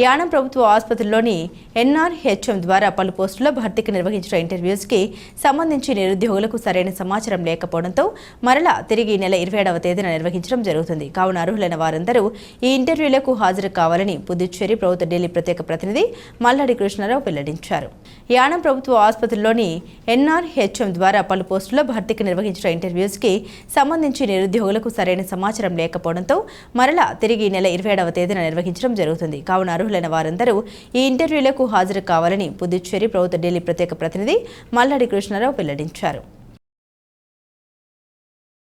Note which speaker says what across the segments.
Speaker 1: యానం ప్రభుత్వ ఆసుపత్రిలోని ఎన్ఆర్హెచ్ఎం ద్వారా పలు పోస్టుల భర్తీకి నిర్వహించిన ఇంటర్వ్యూస్కి సంబంధించి నిరుద్యోగులకు సరైన సమాచారం లేకపోవడంతో మరలా తిరిగి నెల ఇరవై ఏడవ తేదీన నిర్వహించడం జరుగుతుంది. కావున అర్హులైన వారందరూ ఈ ఇంటర్వ్యూలకు హాజరు కావాలని పుదుచ్చేరి ప్రభుత్వ ఢిల్లీ ప్రత్యేక ప్రతినిధి మల్లాడి కృష్ణారావు వెల్లడించారు. యానం ప్రభుత్వ ఆసుపత్రిలోని ఎన్ఆర్హెచ్ఎం ద్వారా పలు పోస్టుల భర్తీకి నిర్వహించిన ఇంటర్వ్యూస్కి సంబంధించి నిరుద్యోగులకు సరైన సమాచారం లేకపోవడంతో మరలా తిరిగి నెల ఇరవై ఏడవ తేదీన నిర్వహించడం జరుగుతుంది. కావున అర్హులైన వారందరూ ఈ ఇంటర్వ్యూలకు హాజరు కావాలని పుదుచ్చేరి ప్రభుత్వ ఢిల్లీ ప్రత్యేక ప్రతినిధి మల్లాడి కృష్ణారావు వెల్లడించారు.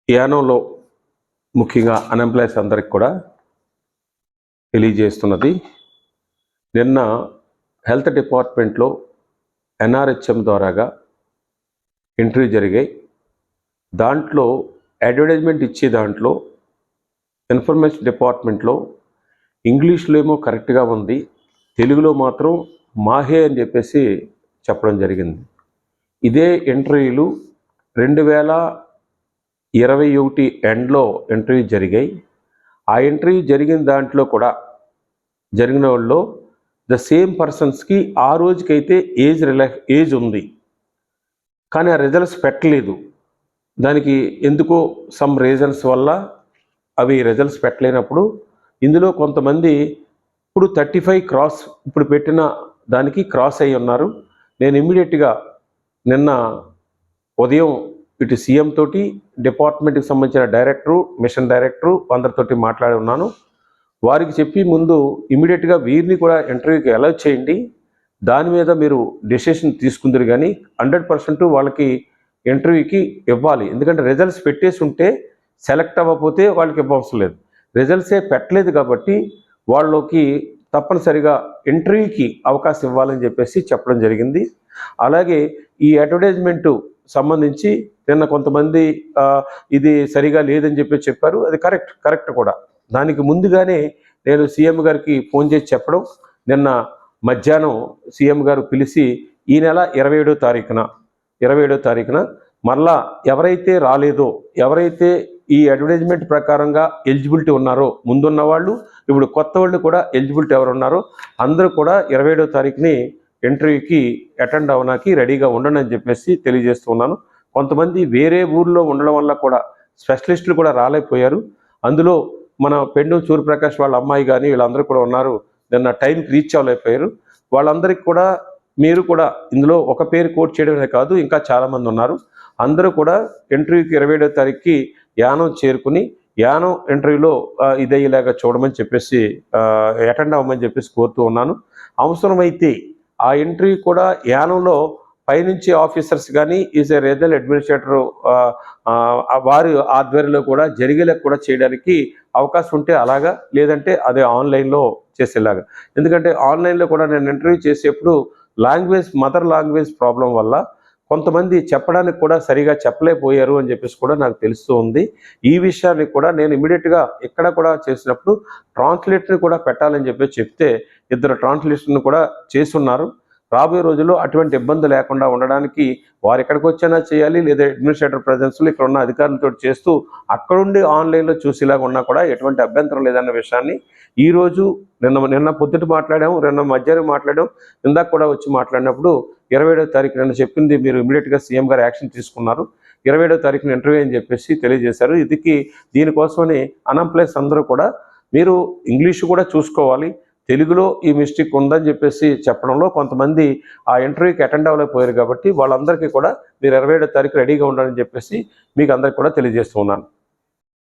Speaker 2: యానంలో ముఖ్యంగా అన్ఎంప్లాయీస్ అందరికి కూడా తెలియజేస్తున్నది. నిన్న హెల్త్ డిపార్ట్మెంట్లో ఎన్ఆర్హెచ్ఎం ద్వారాగా ఇంటర్వ్యూ జరిగాయి. దాంట్లో అడ్వర్టైజ్మెంట్ ఇచ్చే దాంట్లో ఇన్ఫర్మేషన్ డిపార్ట్మెంట్లో ఇంగ్లీష్లో ఏమో కరెక్ట్గా ఉంది తెలుగులో మాత్రం మాహే అని చెప్పేసి చెప్పడం జరిగింది. ఇదే ఇంటర్వ్యూలు రెండు వేల ఇరవై ఒకటి ఎండ్లో ఇంటర్వ్యూ జరిగాయి. ఆ ఇంటర్వ్యూ జరిగిన దాంట్లో కూడా జరిగిన వాళ్ళు ద సేమ్ పర్సన్స్కి ఆ రోజుకైతే ఏజ్ రిలా ఏజ్ ఉంది. కానీ ఆ రిజల్ట్స్ పెట్టలేదు. దానికి ఎందుకో సమ్ రీజన్స్ వల్ల అవి రిజల్ట్స్ పెట్టలేనప్పుడు ఇందులో కొంతమంది ఇప్పుడు థర్టీ ఫైవ్ క్రాస్ ఇప్పుడు పెట్టిన దానికి క్రాస్ అయి ఉన్నారు. నేను ఇమ్మీడియట్గా నిన్న ఉదయం ఇటు సీఎం తోటి డిపార్ట్మెంట్కి సంబంధించిన డైరెక్టరు మిషన్ డైరెక్టరు అందరితోటి మాట్లాడి ఉన్నాను. వారికి చెప్పి ముందు ఇమీడియట్గా వీరిని కూడా ఇంటర్వ్యూకి అలౌ చేయండి. దాని మీద మీరు డెసిషన్ తీసుకుందరు కానీ హండ్రెడ్ పర్సెంట్ వాళ్ళకి ఇంటర్వ్యూకి ఇవ్వాలి. ఎందుకంటే రిజల్ట్స్ పెట్టేసి ఉంటే సెలెక్ట్ అవ్వకపోతే వాళ్ళకి ఇవ్వవసరం లేదు. రిజల్ట్సే పెట్టలేదు కాబట్టి వాళ్ళకి తప్పనిసరిగా ఇంటర్వ్యూకి అవకాశం ఇవ్వాలని చెప్పేసి చెప్పడం జరిగింది. అలాగే ఈ అడ్వర్టైజ్మెంటు సంబంధించి నిన్న కొంతమంది ఇది సరిగా లేదని చెప్పి చెప్పారు. అది కరెక్ట్ కరెక్ట్ కూడా. దానికి ముందుగానే నేను సీఎం గారికి ఫోన్ చేసి చెప్పడం నిన్న మధ్యాహ్నం సీఎం గారు పిలిచి ఈ నెల ఇరవై ఏడో తారీఖున ఇరవై ఏడో తారీఖున మరలా ఎవరైతే రాలేదో ఎవరైతే ఈ అడ్వర్టైజ్మెంట్ ప్రకారంగా ఎలిజిబిలిటీ ఉన్నారో ముందున్న వాళ్ళు ఇప్పుడు కొత్త వాళ్ళు కూడా ఎలిజిబిలిటీ ఎవరు ఉన్నారో అందరూ కూడా ఇరవై ఏడో తారీఖుని ఇంటర్వ్యూకి అటెండ్ అవ్వడానికి రెడీగా ఉండండి అని చెప్పేసి తెలియజేస్తున్నాను కొంతమంది వేరే ఊర్లో ఉండడం వల్ల కూడా స్పెషలిస్టులు కూడా రాలేకపోయారు. అందులో మన పెండు సూర్యప్రకాష్ వాళ్ళ అమ్మాయి కానీ వీళ్ళందరూ కూడా ఉన్నారు. నిన్న టైంకి రీచ్ అవ్వలేకపోయారు. వాళ్ళందరికీ కూడా మీరు కూడా ఇందులో ఒక పేరు కోట్ చేయడమే కాదు ఇంకా చాలామంది ఉన్నారు. అందరూ కూడా ఇంటర్వ్యూకి ఇరవై ఏడో తారీఖుకి యానం చేరుకుని యానం ఇంటర్వ్యూలో ఇదయ్యేలాగా చూడమని చెప్పేసి అటెండ్ అవ్వమని చెప్పేసి కోరుతూ ఉన్నాను. అవసరమైతే ఆ ఇంటర్వ్యూ కూడా యానంలో పైనుంచి ఆఫీసర్స్ కానీ ఈజ్ ఏ రీజనల్ అడ్మినిస్ట్రేటర్ వారి ఆధ్వర్యంలో కూడా జరిగేలా కూడా చేయడానికి అవకాశం ఉంటే అలాగా లేదంటే అదే ఆన్లైన్లో చేసేలాగా. ఎందుకంటే ఆన్లైన్లో కూడా నేను ఇంటర్వ్యూ చేసేప్పుడు లాంగ్వేజ్ మదర్ లాంగ్వేజ్ ప్రాబ్లం వల్ల కొంతమంది చెప్పడానికి కూడా సరిగా చెప్పలేకపోయారు అని చెప్పేసి కూడా నాకు తెలుస్తూ ఉంది. ఈ విషయాన్ని కూడా నేను ఇమీడియట్గా ఎక్కడ కూడా చేసినప్పుడు ట్రాన్స్లేటర్ని కూడా పెట్టాలని చెప్పి చెప్తే ఇద్దరు ట్రాన్స్లేషన్ను కూడా చేస్తున్నారు. రాబోయే రోజుల్లో అటువంటి ఇబ్బంది లేకుండా ఉండడానికి వారు ఎక్కడికి వచ్చినా చేయాలి లేదా అడ్మినిస్ట్రేటర్ ప్రజెన్స్లో ఇక్కడ ఉన్న అధికారులతో చేస్తూ అక్కడుండి ఆన్లైన్లో చూసేలాగా ఉన్నా కూడా ఎటువంటి అభ్యంతరం లేదన్న విషయాన్ని ఈరోజు నిన్న నిన్న పొద్దుట మాట్లాడాము నిన్న మధ్యాహ్నం మాట్లాడాం ఇందాక కూడా వచ్చి మాట్లాడినప్పుడు ఇరవై ఏడో తారీఖు నిన్న చెప్పింది మీరు ఇమీడియట్గా సీఎం గారు యాక్షన్ తీసుకున్నారు. ఇరవై ఏడో తారీఖున ఇంటర్వ్యూ అని చెప్పేసి తెలియజేశారు. ఇదికి దీనికోసమని అన్ఎంప్లాయ్స్ అందరూ కూడా మీరు ఇంగ్లీష్ కూడా చూసుకోవాలి. తెలుగులో ఈ మిస్టేక్ ఉందని చెప్పేసి చెప్పడంలో కొంతమంది ఆ ఇంటర్వ్యూకి అటెండ్ అవ్వలేకపోయారు కాబట్టి వాళ్ళందరికీ కూడా మీరు ఇరవై ఏడో తారీఖు రెడీగా ఉండాలని చెప్పేసి మీకు అందరికి కూడా తెలియజేస్తున్నాను